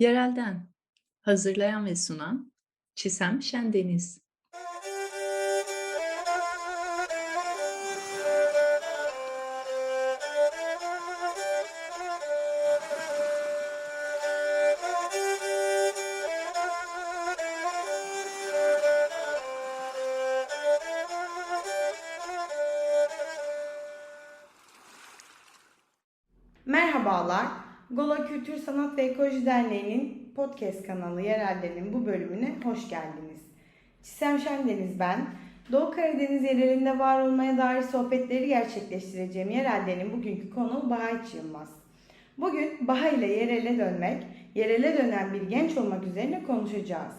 Yerelden hazırlayan ve sunan Çisem Şendeniz. Merhabalar. Gola Kültür Sanat ve Ekoloji Derneği'nin podcast kanalı Yereller'in bu bölümüne hoş geldiniz. Çisem Şendeniz ben. Doğu Karadeniz yerelinde var olmaya dair sohbetleri gerçekleştireceğim Yereller'in bugünkü konuğu Baha Yılmaz. Bugün Baha ile yerele dönmek, yerele dönen bir genç olmak üzerine konuşacağız.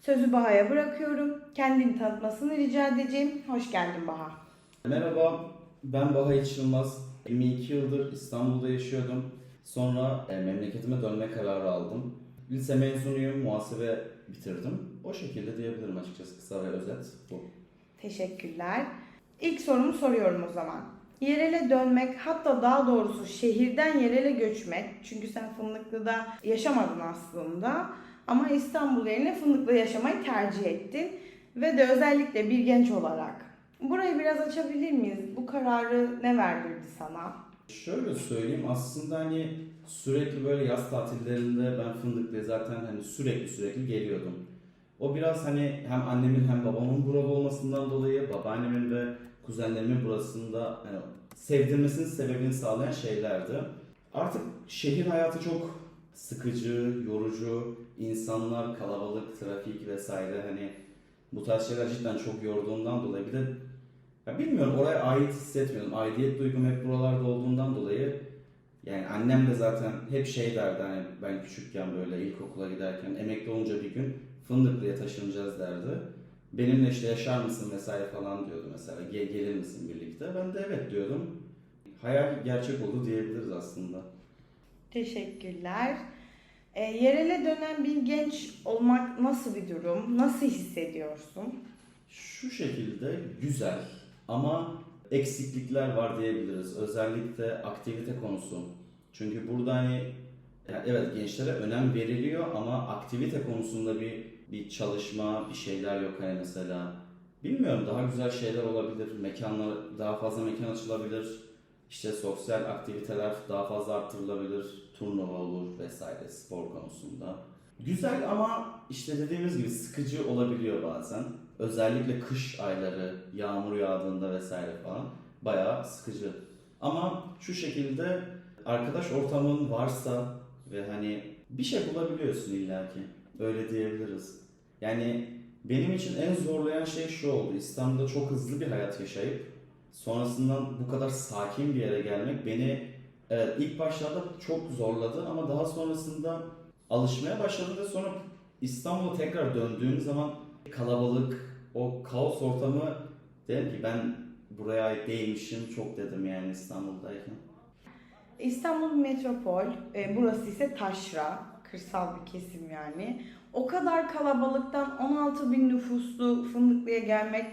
Sözü Baha'ya bırakıyorum. Kendini tanıtmasını rica edeceğim. Hoş geldin Baha. Merhaba, ben Baha İç Yılmaz. 22 yıldır İstanbul'da yaşıyordum. Sonra e, memleketime dönme kararı aldım. Lise mezunuyum, muhasebe bitirdim. O şekilde diyebilirim açıkçası kısa ve özet bu. Teşekkürler. İlk sorumu soruyorum o zaman. Yerele dönmek hatta daha doğrusu şehirden yerele göçmek. Çünkü sen Fındıklı'da yaşamadın aslında. Ama İstanbul yerine Fındıklı'da yaşamayı tercih ettin. Ve de özellikle bir genç olarak. Burayı biraz açabilir miyiz? Bu kararı ne verdirdi sana? Şöyle söyleyeyim aslında hani sürekli böyle yaz tatillerinde ben Fındıklı'ya zaten hani sürekli sürekli geliyordum. O biraz hani hem annemin hem babamın burada olmasından dolayı babaannemin ve kuzenlerimin burasında hani sevdirmesinin sebebini sağlayan şeylerdi. Artık şehir hayatı çok sıkıcı, yorucu, insanlar kalabalık, trafik vesaire hani bu tarz şeyler cidden çok yorduğundan dolayı bir de ya bilmiyorum oraya ait hissetmiyorum. Aidiyet duygum hep buralarda olduğundan dolayı yani annem de zaten hep şey derdi hani ben küçükken böyle ilkokula giderken emekli olunca bir gün Fındıklı'ya taşınacağız derdi. Benimle işte yaşar mısın vesaire falan diyordu mesela. Gel, gelir misin birlikte? Ben de evet diyordum. Hayal gerçek oldu diyebiliriz aslında. Teşekkürler. E, yerele dönen bir genç olmak nasıl bir durum? Nasıl hissediyorsun? Şu şekilde güzel ama eksiklikler var diyebiliriz. Özellikle aktivite konusu. Çünkü burada hani yani evet gençlere önem veriliyor ama aktivite konusunda bir bir çalışma, bir şeyler yok hani mesela. Bilmiyorum daha güzel şeyler olabilir. Mekanlar daha fazla mekan açılabilir. İşte sosyal aktiviteler daha fazla arttırılabilir. Turnuva olur vesaire spor konusunda. Güzel ama işte dediğimiz gibi sıkıcı olabiliyor bazen. Özellikle kış ayları, yağmur yağdığında vesaire falan bayağı sıkıcı. Ama şu şekilde arkadaş ortamın varsa ve hani bir şey bulabiliyorsun illaki. Öyle diyebiliriz. Yani benim için en zorlayan şey şu oldu. İstanbul'da çok hızlı bir hayat yaşayıp sonrasından bu kadar sakin bir yere gelmek beni evet, ilk başlarda çok zorladı ama daha sonrasında alışmaya başladım ve sonra İstanbul'a tekrar döndüğüm zaman kalabalık, o kaos ortamı dedim ki ben buraya ait değilmişim çok dedim yani İstanbul'dayken. İstanbul metropol, e, burası ise taşra, kırsal bir kesim yani. O kadar kalabalıktan 16 bin nüfuslu Fındıklı'ya gelmek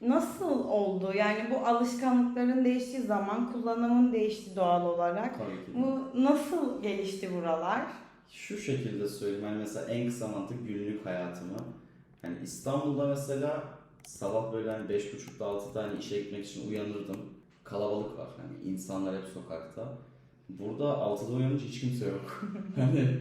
nasıl oldu? Yani bu alışkanlıkların değiştiği zaman kullanımın değişti doğal olarak. Bu nasıl gelişti buralar? Şu şekilde söyleyeyim hani mesela en kısa mantık günlük hayatımı. Hani İstanbul'da mesela sabah böyle hani 5.30'da 6'da hani işe gitmek için uyanırdım. Kalabalık var hani insanlar hep sokakta. Burada 6'da uyanınca hiç kimse yok. hani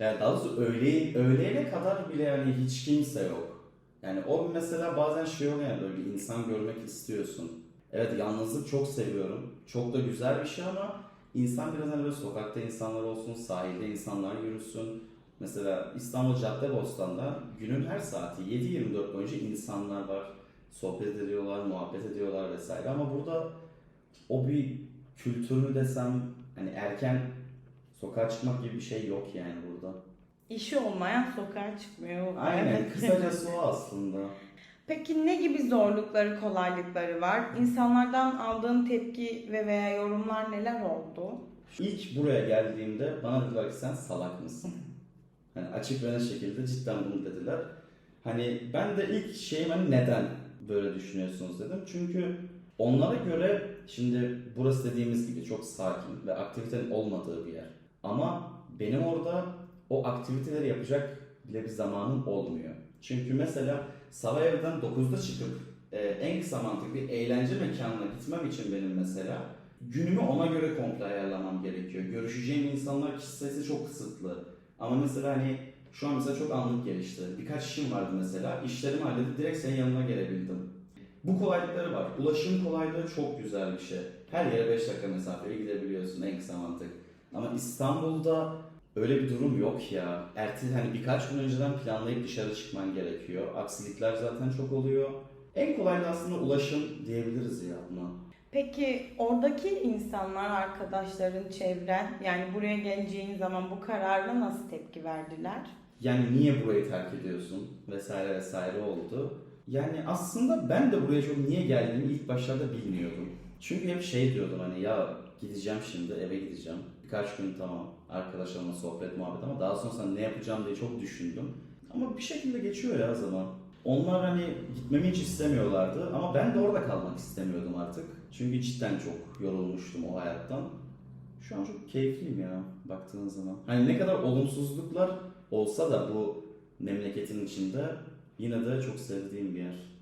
yani daha doğrusu öğle, öğleyene kadar bile yani hiç kimse yok. Yani o mesela bazen şey oluyor yani böyle bir insan görmek istiyorsun. Evet yalnızlık çok seviyorum. Çok da güzel bir şey ama insan biraz hani böyle sokakta insanlar olsun, sahilde insanlar yürüsün. Mesela İstanbul Caddebostan'da günün her saati 7-24 boyunca insanlar var. Sohbet ediyorlar, muhabbet ediyorlar vesaire ama burada o bir kültür mü desem hani erken sokağa çıkmak gibi bir şey yok yani burada. İşi olmayan sokağa çıkmıyor. Aynen Evet. kısacası o aslında. Peki ne gibi zorlukları, kolaylıkları var? İnsanlardan aldığın tepki ve veya yorumlar neler oldu? İlk buraya geldiğimde bana dediler ki sen salak mısın? Hani açık ve net şekilde cidden bunu dediler. Hani ben de ilk şeyim hani neden böyle düşünüyorsunuz dedim. Çünkü onlara göre şimdi burası dediğimiz gibi çok sakin ve aktivitenin olmadığı bir yer. Ama benim orada o aktiviteleri yapacak bile bir zamanım olmuyor. Çünkü mesela sabah evden 9'da çıkıp e, en kısa mantık bir eğlence mekanına gitmem için benim mesela günümü ona göre komple ayarlamam gerekiyor. Görüşeceğim insanlar kişi sayısı çok kısıtlı. Ama mesela hani şu an mesela çok anlık gelişti. Birkaç işim vardı mesela. İşlerimi halledip direkt senin yanına gelebildim. Bu kolaylıkları var. Ulaşım kolaylığı çok güzel bir şey. Her yere 5 dakika mesafeye gidebiliyorsun en kısa mantık. Ama İstanbul'da öyle bir durum yok ya. Ertesi hani birkaç gün önceden planlayıp dışarı çıkman gerekiyor. Aksilikler zaten çok oluyor. En kolay da aslında ulaşım diyebiliriz ya buna. Peki oradaki insanlar, arkadaşların, çevren yani buraya geleceğin zaman bu kararla nasıl tepki verdiler? Yani niye burayı terk ediyorsun vesaire vesaire oldu. Yani aslında ben de buraya çok niye geldiğimi ilk başlarda bilmiyordum. Çünkü hep şey diyordum hani ya gideceğim şimdi eve gideceğim. Birkaç gün tamam arkadaşlarımla sohbet muhabbet ama daha sonra ne yapacağım diye çok düşündüm. Ama bir şekilde geçiyor ya zaman. Onlar hani gitmemi hiç istemiyorlardı ama ben de orada kalmak istemiyordum artık. Çünkü cidden çok yorulmuştum o hayattan. Şu an çok keyifliyim ya baktığın zaman. Hani ne kadar olumsuzluklar olsa da bu memleketin içinde yine de çok sevdiğim bir yer.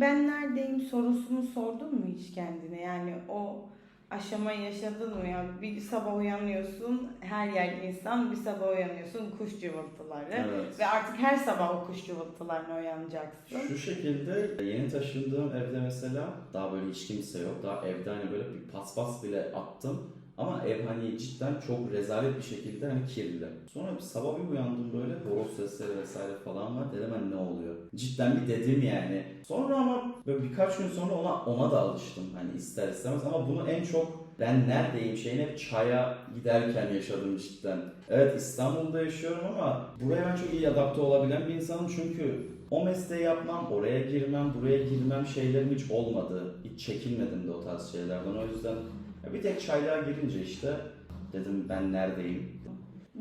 Ben neredeyim sorusunu sordun mu hiç kendine? Yani o aşamayı yaşadın mı ya? Bir sabah uyanıyorsun, her yer insan, bir sabah uyanıyorsun kuş cıvıltıları. Evet. Ve artık her sabah o kuş cıvıltılarına uyanacaksın. Şu şekilde yeni taşındığım evde mesela daha böyle hiç kimse yok. Daha evde hani böyle bir paspas bile attım. Ama ev hani cidden çok rezalet bir şekilde hani kirli. Sonra bir sabah bir uyandım böyle horoz sesleri vesaire falan var. Dedim hani ne oluyor? Cidden bir dedim yani. Sonra ama böyle birkaç gün sonra ona ona da alıştım hani ister istemez. Ama bunu en çok ben neredeyim şeyini hep çaya giderken yaşadım cidden. Evet İstanbul'da yaşıyorum ama buraya ben çok iyi adapte olabilen bir insanım çünkü o mesleği yapmam, oraya girmem, buraya girmem şeylerim hiç olmadı. Hiç çekinmedim de o tarz şeylerden. O yüzden bir tek çaylığa girince işte dedim ben neredeyim?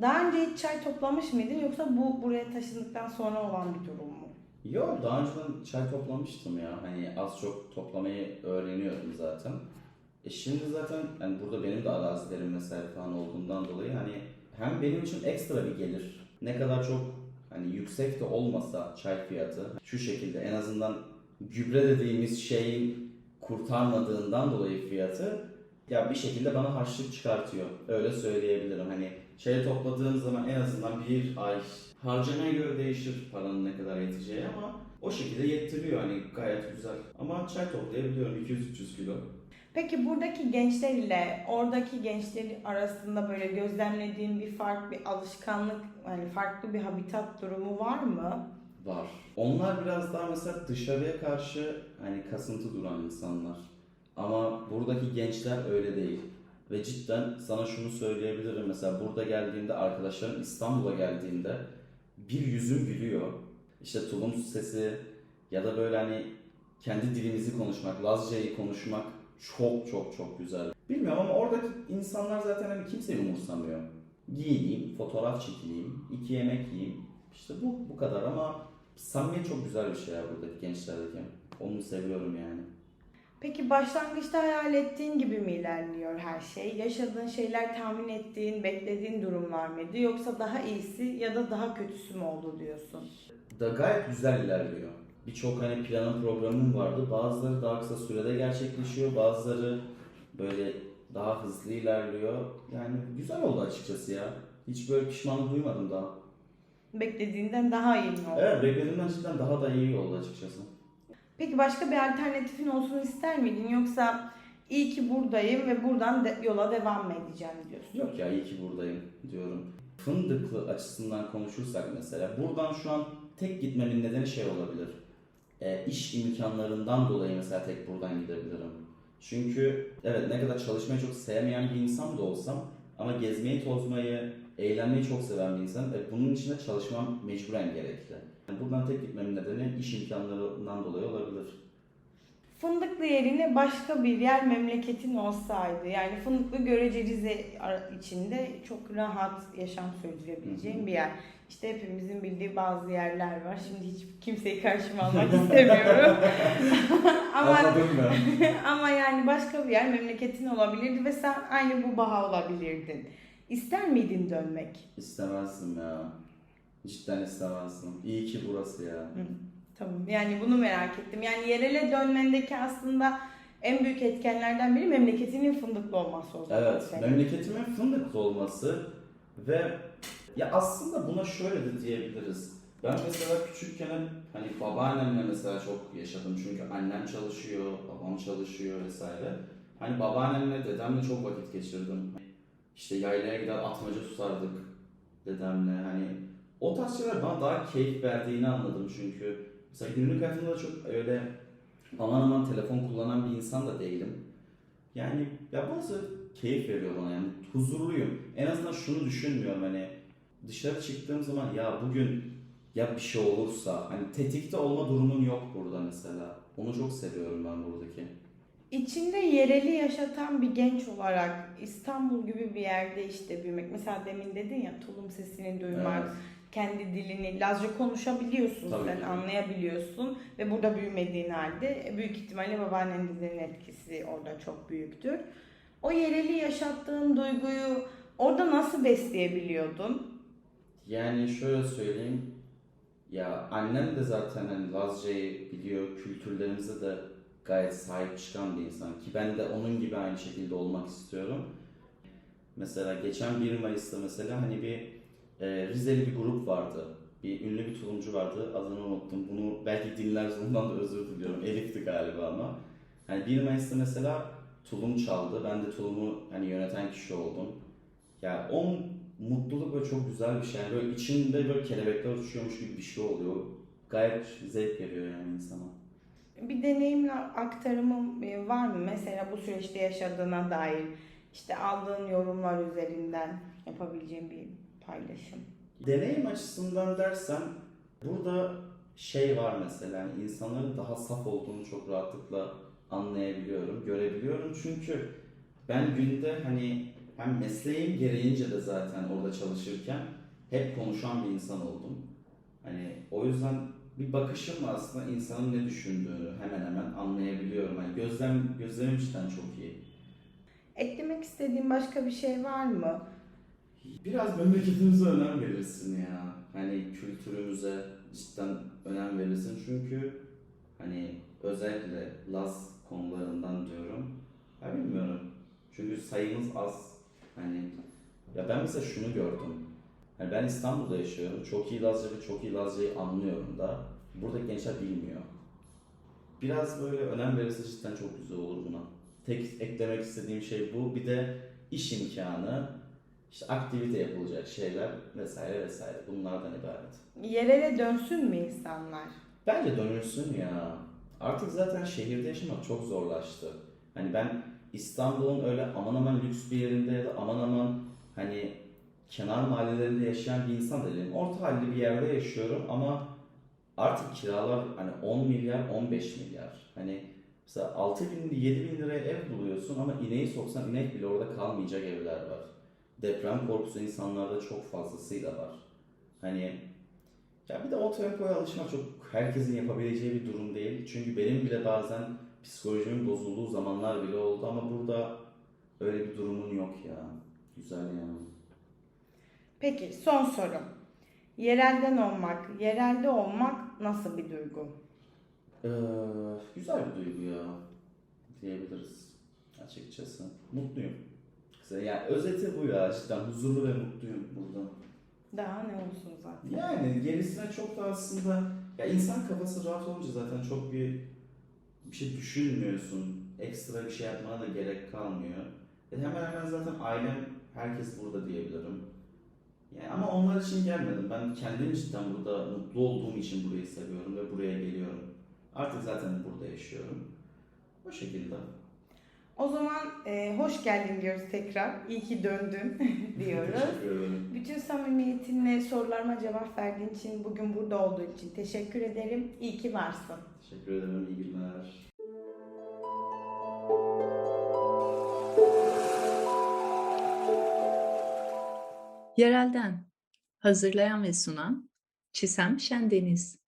Daha önce hiç çay toplamış mıydın yoksa bu buraya taşındıktan sonra olan bir durum mu? Yok daha önceden çay toplamıştım ya. Hani az çok toplamayı öğreniyordum zaten. E şimdi zaten yani burada benim de arazilerim vesaire falan olduğundan dolayı hani hem benim için ekstra bir gelir. Ne kadar çok hani yüksek de olmasa çay fiyatı şu şekilde en azından gübre dediğimiz şeyin kurtarmadığından dolayı fiyatı ya bir şekilde bana harçlık çıkartıyor. Öyle söyleyebilirim. Hani şey topladığım zaman en azından bir ay harcamaya göre değişir paranın ne kadar yeteceği ama o şekilde yettiriyor hani gayet güzel. Ama çay toplayabiliyorum 200-300 kilo. Peki buradaki gençler ile oradaki gençler arasında böyle gözlemlediğin bir fark, bir alışkanlık, yani farklı bir habitat durumu var mı? Var. Onlar biraz daha mesela dışarıya karşı hani kasıntı duran insanlar. Ama buradaki gençler öyle değil. Ve cidden sana şunu söyleyebilirim. Mesela burada geldiğinde arkadaşlarım İstanbul'a geldiğinde bir yüzüm gülüyor. İşte tulum sesi ya da böyle hani kendi dilimizi konuşmak, Lazca'yı konuşmak çok çok çok güzel. Bilmiyorum ama oradaki insanlar zaten hani kimseyi umursamıyor. Giyineyim, fotoğraf çekileyim, iki yemek yiyeyim. İşte bu bu kadar ama samimiyet çok güzel bir şey ya buradaki gençlerdeki. Onu seviyorum yani. Peki başlangıçta hayal ettiğin gibi mi ilerliyor her şey? Yaşadığın şeyler tahmin ettiğin, beklediğin durumlar mıydı? Yoksa daha iyisi ya da daha kötüsü mü oldu diyorsun? Da gayet güzel ilerliyor. Birçok hani planın programım vardı. Bazıları daha kısa sürede gerçekleşiyor. Bazıları böyle daha hızlı ilerliyor. Yani güzel oldu açıkçası ya. Hiç böyle pişmanlık duymadım daha. Beklediğinden daha iyi mi oldu? Evet beklediğimden cidden daha da iyi oldu açıkçası. Peki başka bir alternatifin olsun ister miydin? Yoksa iyi ki buradayım ve buradan de- yola devam mı edeceğim diyorsun? Yok ya iyi ki buradayım diyorum. Fındıklı açısından konuşursak mesela buradan şu an tek gitmemin nedeni şey olabilir. E, iş imkanlarından dolayı mesela tek buradan gidebilirim. Çünkü evet ne kadar çalışmayı çok sevmeyen bir insan da olsam ama gezmeyi, tozmayı, eğlenmeyi çok seven bir insan. E, bunun için de çalışmam mecburen gerekli. Yani buradan tek gitmemin nedeni iş imkanlarından dolayı olabilir. Fındıklı yerine başka bir yer memleketin olsaydı yani Fındıklı görece Rize içinde çok rahat yaşam Hı hı. bir yer. İşte hepimizin bildiği bazı yerler var. Şimdi hiç kimseyi karşıma almak istemiyorum. ama ama yani başka bir yer memleketin olabilirdi ve sen aynı bu baha olabilirdin. İster miydin dönmek? İstemezdim ya. Cidden istemezdim. İyi ki burası ya. Hı, tamam. Yani bunu merak ettim. Yani yerele dönmendeki aslında en büyük etkenlerden biri memleketinin fındıklı olması o zaman. Evet, senin. memleketimin fındıklı olması ve ya aslında buna şöyle de diyebiliriz. Ben mesela küçükken hani babaannemle mesela çok yaşadım çünkü annem çalışıyor, babam çalışıyor vesaire. Hani babaannemle, dedemle çok vakit geçirdim. İşte yaylaya gider atmaca tutardık dedemle. Hani o tarz şeyler bana daha keyif verdiğini anladım çünkü mesela günlük hayatımda da çok öyle aman aman telefon kullanan bir insan da değilim. Yani ya bazı keyif veriyor bana yani huzurluyum. En azından şunu düşünmüyorum hani dışarı çıktığım zaman ya bugün ya bir şey olursa hani tetikte olma durumun yok burada mesela. Onu çok seviyorum ben buradaki. İçinde yereli yaşatan bir genç olarak İstanbul gibi bir yerde işte büyümek. Mesela demin dedin ya tulum sesini duymak, Evet. kendi dilini Lazca konuşabiliyorsun Tabii sen, ki. anlayabiliyorsun ve burada büyümediğin halde e, büyük ihtimalle babaannenizin etkisi orada çok büyüktür. O yereli yaşattığın duyguyu orada nasıl besleyebiliyordun? Yani şöyle söyleyeyim. Ya annem de zaten hani Lazca'yı biliyor, kültürlerimize de gayet sahip çıkan bir insan ki ben de onun gibi aynı şekilde olmak istiyorum. Mesela geçen 1 Mayıs'ta mesela hani bir e, Rizeli bir grup vardı. Bir ünlü bir tulumcu vardı. Adını unuttum. Bunu belki dinler ondan da özür diliyorum. Elif'ti galiba ama. Hani 1 Mayıs'ta mesela tulum çaldı. Ben de tulumu hani yöneten kişi oldum. Ya o mutluluk böyle çok güzel bir şey. Yani böyle içinde böyle kelebekler uçuyormuş gibi bir şey oluyor. Gayet zevk veriyor yani insana. Bir deneyimle aktarımı e, var mı? Mesela bu süreçte yaşadığına dair işte aldığın yorumlar üzerinden yapabileceğin bir paylaşım. Deneyim açısından dersen burada şey var mesela yani insanların daha saf olduğunu çok rahatlıkla anlayabiliyorum, görebiliyorum. Çünkü ben günde hani hem mesleğim gereğince de zaten orada çalışırken hep konuşan bir insan oldum. Hani o yüzden bir bakışımla aslında insanın ne düşündüğünü hemen hemen anlayabiliyorum. Hani gözlem gözlemim cidden çok iyi. Eklemek istediğin başka bir şey var mı? Biraz memleketimize önem verirsin ya. Hani kültürümüze cidden önem verirsin. Çünkü hani özellikle Laz konularından diyorum. Ya bilmiyorum. Çünkü sayımız az. Hani ya ben mesela şunu gördüm. Hani ben İstanbul'da yaşıyorum. Çok iyi Lazca ve çok iyi Lazca'yı anlıyorum da. Burada gençler bilmiyor. Biraz böyle önem verirse cidden çok güzel olur buna. Tek eklemek istediğim şey bu. Bir de iş imkanı, işte aktivite yapılacak şeyler vesaire vesaire bunlardan ibaret. Yerele dönsün mü insanlar? Bence dönülsün ya. Artık zaten şehirde yaşamak çok zorlaştı. Hani ben İstanbul'un öyle aman aman lüks bir yerinde ya da aman aman hani kenar mahallelerinde yaşayan bir insan da değilim. Orta halli bir yerde yaşıyorum ama artık kiralar hani 10 milyar 15 milyar. Hani mesela 6 bin 7 bin liraya ev buluyorsun ama ineği soksan inek bile orada kalmayacak evler var. Deprem korkusu insanlarda çok fazlasıyla var. Hani ya bir de o tempoya alışmak çok herkesin yapabileceği bir durum değil. Çünkü benim bile bazen psikolojimin bozulduğu zamanlar bile oldu ama burada öyle bir durumun yok ya. Güzel yani. Peki son sorum. Yerelden olmak, yerelde olmak nasıl bir duygu? Ee, güzel bir duygu ya diyebiliriz açıkçası. Mutluyum. Yani özeti bu ya cidden huzurlu ve mutluyum burada. Daha ne olsun zaten. Yani gerisine çok da aslında ya insan kafası rahat olunca zaten çok bir bir şey düşünmüyorsun. Ekstra bir şey yapmana da gerek kalmıyor. E hemen hemen zaten ailem herkes burada diyebilirim. Yani ama onlar için gelmedim. Ben kendim cidden burada mutlu olduğum için burayı seviyorum ve buraya geliyorum. Artık zaten burada yaşıyorum. O şekilde. O zaman e, hoş geldin diyoruz tekrar. İyi ki döndün diyoruz. Bütün samimiyetinle sorularıma cevap verdiğin için, bugün burada olduğun için teşekkür ederim. İyi ki varsın. Teşekkür ederim. İyi günler. Yerelden hazırlayan ve sunan Çisem Şendeniz.